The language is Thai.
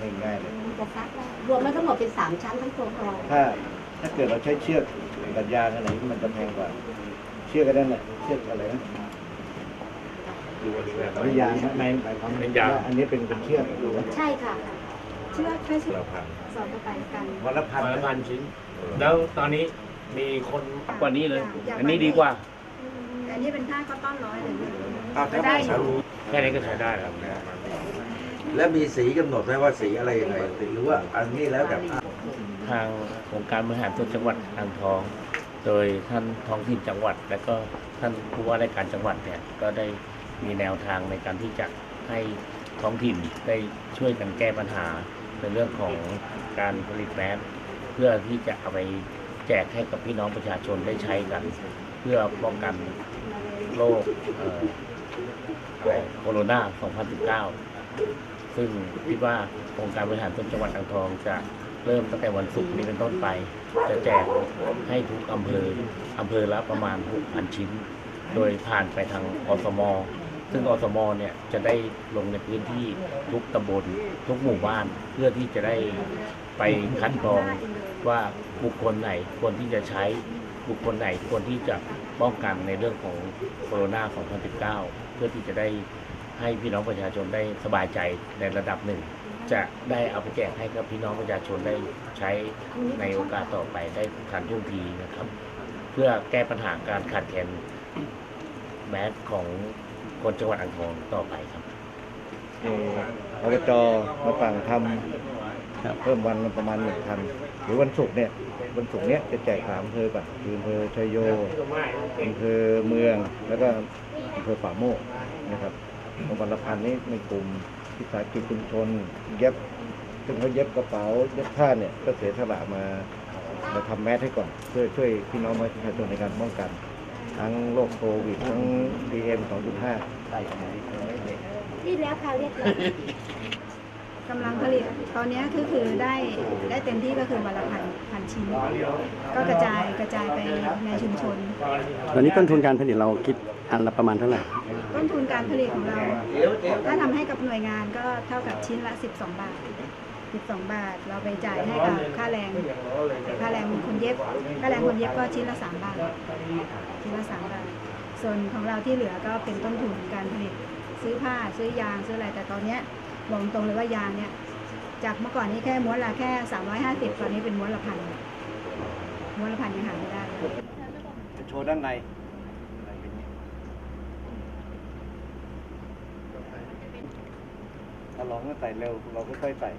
ง่ายๆเลย มันจะซักได้รวมแล้วทั้งหมดเป็นสามชั้นทั้งตัวกรองถ้าถ้าเกิดเราใช้เชือกกับยางอันไหนมันจะแพงกว่า เชือกกันนั่นแหละเชือกอะไรนะดูวันนี้แหละไม่ยางนะในหมายความเป็นยางว่าอันนี้เป็นเป็นเชือกดูนะใช่ค่ะ เชือกแค่เชือเรากพันสอดเข้าไปกันวันละพันวันละนะพันชิ้น แล้วตอนนี้มีคนกว่านี้เลย อันนี้ดีกว่าแต่อันนี้เป็นผ้าก็ต้อนร้อยเลยเนี่ยอ้าวก็ได้อยู่แค่นี้ก็ใช้ได้แล้ว แล้วมีสีกำหนดไหมว่าสีอะไรยังไงหรือว่าอันนี้แล้วแต่ทางองค์การบริหารส่วนจังหวัดอ่างทอง โดยท่านท้องถิ่นจังหวัด และก็ท่านผู้ว่าราชการจังหวัดเนี่ยก็ได้มีแนวทางในการที่จะให้ท้องถิ่นได้ช่วยกันแก้ปัญหาในเรื่องของการผลิตแมสเพื่อที่จะเอาไปแจกให้กับพี่น้องประชาชนได้ใช้กัน เพื่อป้องกันโรคเอ่ออะไรโคโรนา 2019 ซึ่งคิดว่าองค์การบริหารส่วนจังหวัดอ่างทองจะเริ่มตั้งแต่วันศุกร์นี้เป็นต้นไป จะแจกให้ทุกอำเภออำเภอละประมาณ6,000ชิ้น โดยผ่านไปทางอสม ซึ่งอสมเนี่ยจะได้ลงในพื้นที่ทุกตำบลทุกหมู่บ้านเพื่อที่จะได้ไปคัดกรองว่าบุคคลไหนควรที่จะใช้บุคคลไหนควรที่จะป้องกันในเรื่องของโคโรนา2019 เพื่อที่จะได้ ให้พี่น้องประชาชนได้สบายใจในระดับหนึ่ง จะได้เอาไปแจกให้กับพี่น้องประชาชนได้ใช้ในโอกาสต่อไปได้ทันท่วงทีนะครับ เพื่อแก้ปัญหาการขาดแคลนแมสของคนจังหวัดอ่างทองต่อไปครับเอ่ออบจมาฝั่งทำเพิ่มวันละประมาณหนึ่งพันหรือวันศุกร์เนี่ยวันศุกร์เนี้ยจะแจกสามอำเภอก่อนคืออำเภอชัยโยอำเภอเมืองแล้วก็อำเภอป่าโมกนะครับ วันละพันนี้ในกลุ่มวิสาหกิจชุมชน เย็บซึ่งเขาเย็บกระเป๋าเย็บผ้าเนี่ยก็เสียสละมามาทำแมสให้ก่อนเพื่อช่วยพี่น้องประชาชนในการป้องกัน ทั้งโรคโควิดทั้ง PM 2.5รีดแล้วค่ะเรียบร้อย กำลังผลิตตอนนี้คือคือได้ได้เต็มที่ก็คือวันละพันพันชิ้น ก็กระจายกระจายไปในชุมชน ตอนนี้ต้นทุนการผลิตเราคิดอันละประมาณเท่าไหร่ต้นทุนการผลิตของเรา ถ้าทำให้กับหน่วยงานก็เท่ากับชิ้นละ 12 บาท 12 บาท เราไปจ่ายให้กับค่าแรงค่าแรงคนเย็บค่าแรงคนเย็บก็ชิ้นละ 3 บาท ชิ้นละ 3 บาท ส่วนของเราที่เหลือก็เป็นต้นทุนการผลิตซื้อผ้าซื้อยางซื้ออะไรแต่ตอนเนี้ย บอกตรงเลยว่ายางเนี่ยจากเมื่อก่อนนี้แค่ม้วนละแค่ 350 ตอนนี้เป็นม้วนละพันม้วนละพันยังหาไม่ได้เลยจะโชว์ด้านในถ้าลองก็ใส่เร็ว เราก็ค่อยใส่